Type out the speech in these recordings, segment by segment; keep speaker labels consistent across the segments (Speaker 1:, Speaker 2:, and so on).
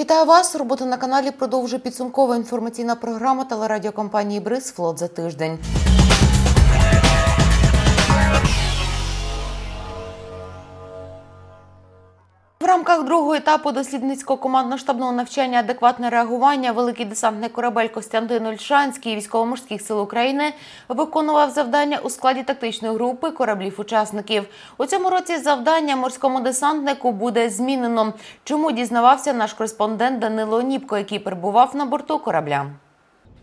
Speaker 1: Вітаю вас! Роботу на каналі продовжує підсумкова інформаційна програма телерадіокомпанії Бриз Флот за тиждень. Рамках другого етапу дослідницького командно-штабного навчання адекватне реагування великий десантний корабель Костянтин Ольшанський військово-морських сил України виконував завдання у складі тактичної групи кораблів-учасників. У цьому році завдання морському десантнику буде змінено. Чому дізнавався наш кореспондент Данило Ніпко, який перебував на борту корабля.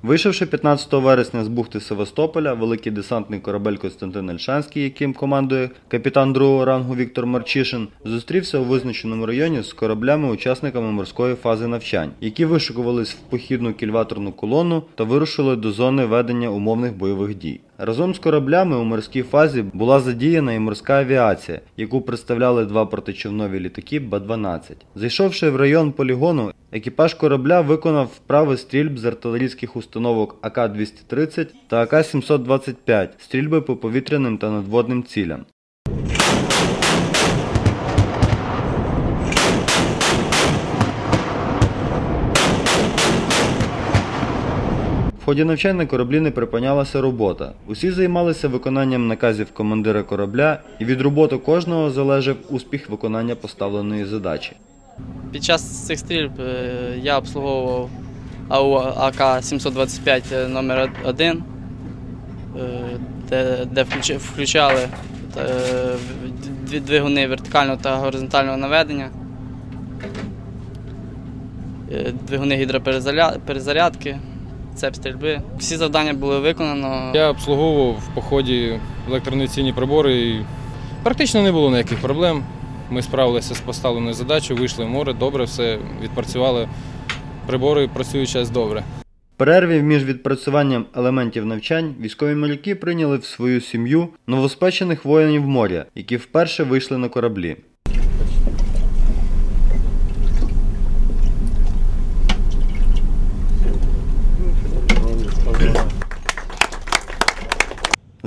Speaker 2: Вийшовши 15 вересня з бухти Севастополя, великий десантний корабель Костянтин Ельшанський, яким командує капітан другого рангу Віктор Марчишин, зустрівся у визначеному районі з кораблями-учасниками морської фази навчань, які вишикувались в похідну кільваторну колону та вирушили до зони ведення умовних бойових дій. Разом з кораблями у морській фазі була задіяна і морська авіація, яку представляли два протичовнові літаки Б-12. Зайшовши в район полігону, екіпаж корабля виконав вправи стрільб з артилерійських установок АК-230 та АК-725 стрільби по повітряним та надводним цілям. Ході навчань на кораблі не припинялася робота. Усі займалися виконанням наказів командира корабля, і від роботи кожного залежав успіх виконання поставленої задачі.
Speaker 3: Під час цих стрільб е, я обслуговував АУ АК-725 номер 1 де, де включали е, двигуни вертикального та горизонтального наведення, е, двигуни гідроперезарядки, цеп стрільби. Всі завдання були виконано.
Speaker 4: Я обслуговував в поході електронаційні прибори і практично не було ніяких проблем. Ми справилися з поставленою задачею, вийшли в море, добре все відпрацювали. Прибори працюють зараз добре.
Speaker 2: В перерві між відпрацюванням елементів навчань військові моряки прийняли в свою сім'ю новоспечених воїнів моря, які вперше вийшли на кораблі.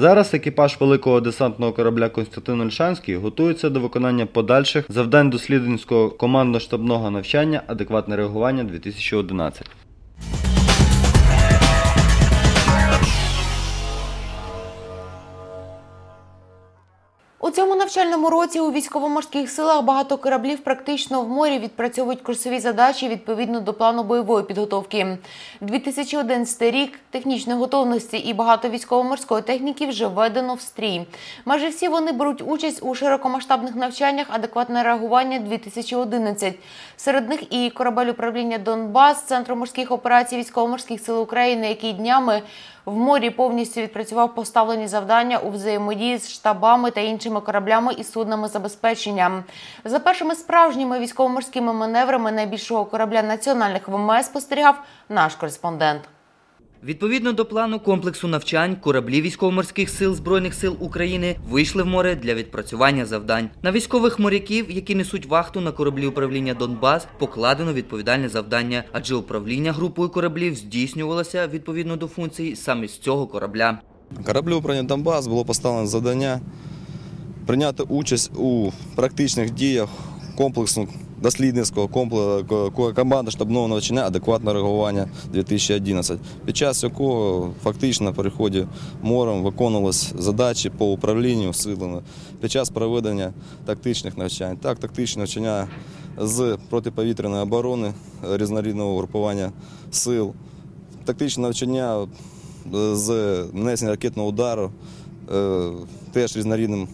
Speaker 2: Зараз екіпаж великого десантного корабля Константин Ольшанський готується до виконання подальших завдань дослідницького командно-штабного навчання Адекватне реагування 2011.
Speaker 1: У цьому навчальному році у військово-морських силах багато кораблів практично в морі відпрацьовують курсові задачі відповідно до плану бойової підготовки. 2011 рік технічної готовності і багато військово-морської техніки вже введено в стрій. Майже всі вони беруть участь у широкомасштабних навчаннях адекватне реагування 2011. Серед них і корабель управління Донбас, Центру морських операцій військово-морських сил України, який днями в морі повністю відпрацював поставлені завдання у взаємодії з штабами та іншими кораблями і суднами забезпечення. За першими справжніми військово-морськими маневрами найбільшого корабля національних ВМС спостерігав наш кореспондент.
Speaker 5: Відповідно до плану комплексу навчань, кораблі військово-морських сил Збройних сил України вийшли в море для відпрацювання завдань. На військових моряків, які несуть вахту на кораблі управління Донбас, покладено відповідальне завдання, адже управління групою кораблів здійснювалося відповідно до функцій саме з цього корабля.
Speaker 6: Кораблю управління Донбас було поставлено завдання прийняти участь у практичних діях комплексу дослідницького комплексу команди штабного навчання адекватне реагування 2011, під час якого фактично на переході морем виконувалися задачі по управлінню силами під час проведення тактичних навчань. Так, тактичні навчання з протиповітряної оборони різнорідного групування сил, тактичне навчання з нанесення ракетного удару, е, теж різнорідним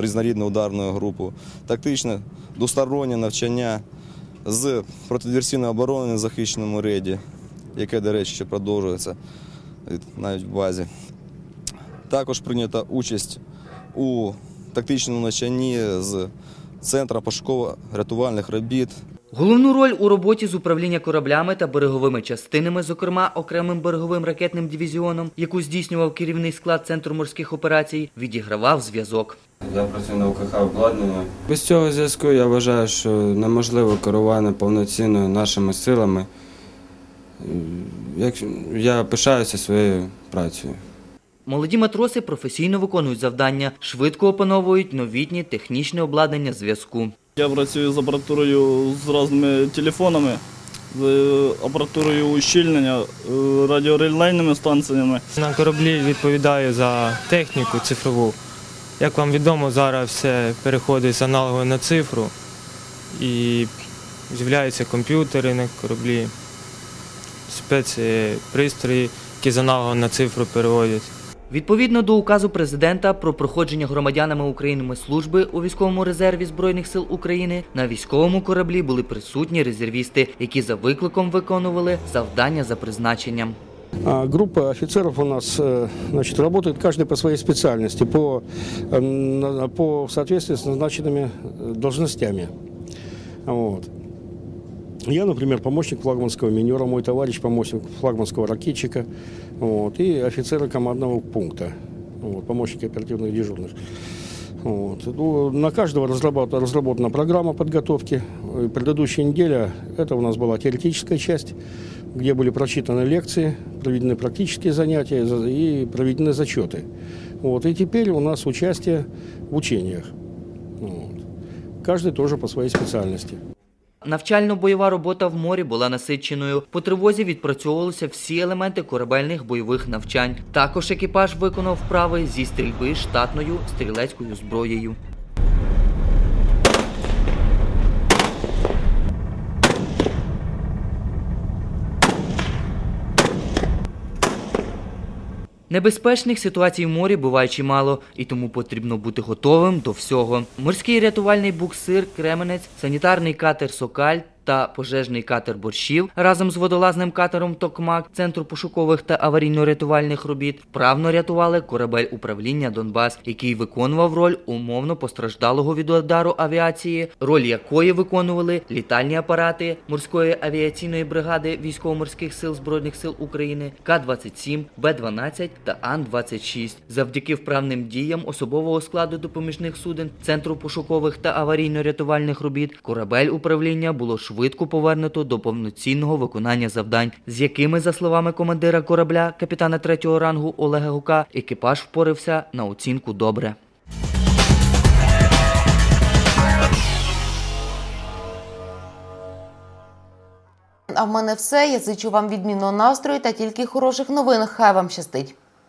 Speaker 6: різнорідну ударну групу, тактичне двостороннє навчання з протидиверсійної оборони на захищеному рейді, яке, до речі, ще продовжується навіть в базі. Також прийнята участь у тактичному навчанні з Центру пошуково-рятувальних робіт
Speaker 5: Головну роль у роботі з управління кораблями та береговими частинами, зокрема окремим береговим ракетним дивізіоном, яку здійснював керівний склад Центру морських операцій, відігравав зв'язок.
Speaker 7: Я працюю на УКХ обладнання.
Speaker 8: Без цього зв'язку я вважаю, що неможливо керування повноцінною нашими силами. Я пишаюся своєю працею.
Speaker 5: Молоді матроси професійно виконують завдання, швидко опановують новітнє технічне обладнання зв'язку.
Speaker 9: Я працюю з апаратурою з різними телефонами, з апаратурою ущільнення, е, радіорелейними станціями.
Speaker 10: На кораблі відповідаю за техніку цифрову. Як вам відомо, зараз все переходить з аналогу на цифру і з'являються комп'ютери на кораблі, спецпристрої, які з аналогу на цифру переводять.
Speaker 5: Відповідно до указу президента про проходження громадянами України служби у військовому резерві Збройних сил України на військовому кораблі були присутні резервісти, які за викликом виконували завдання за призначенням.
Speaker 11: А, Группа офицеров у нас э, значит, работает каждый по своей специальности, по, э, на- по в соответствии с назначенными э, должностями. Вот. Я, например, помощник флагманского минера, мой товарищ помощник флагманского ракетчика вот, и офицеры командного пункта, вот, помощники оперативных дежурных. Вот. Ну, На каждого разработ- разработана программа подготовки. Предыдущая неделя это у нас была теоретическая часть, где были прочитаны лекции, проведены практические занятия за- и проведены зачеты. Вот. И теперь у нас участие в учениях. Вот. Каждый тоже по своей специальности.
Speaker 5: Навчально-бойова робота в морі була насиченою. По тривозі відпрацьовувалися всі елементи корабельних бойових навчань. Також екіпаж виконав вправи зі стрільби штатною стрілецькою зброєю. Небезпечних ситуацій в морі буває чимало, і тому потрібно бути готовим до всього. Морський рятувальний буксир Кременець, санітарний катер Сокаль та пожежний катер Борщів разом з водолазним катером Токмак Центру пошукових та аварійно-рятувальних робіт вправно рятували корабель управління Донбас, який виконував роль умовно постраждалого від удару авіації, роль якої виконували літальні апарати морської авіаційної бригади військово-морських сил збройних сил України К-27, Б-12 та Ан-26. Завдяки вправним діям особового складу допоміжних суден Центру пошукових та аварійно-рятувальних робіт корабель управління було швидко повернуто до повноцінного виконання завдань, з якими, за словами командира корабля, капітана третього рангу Олега Гука, екіпаж впорався на оцінку добре.
Speaker 1: А в мене все. Я зичу вам відмінного настрою та тільки хороших новин. Хай вам щастить.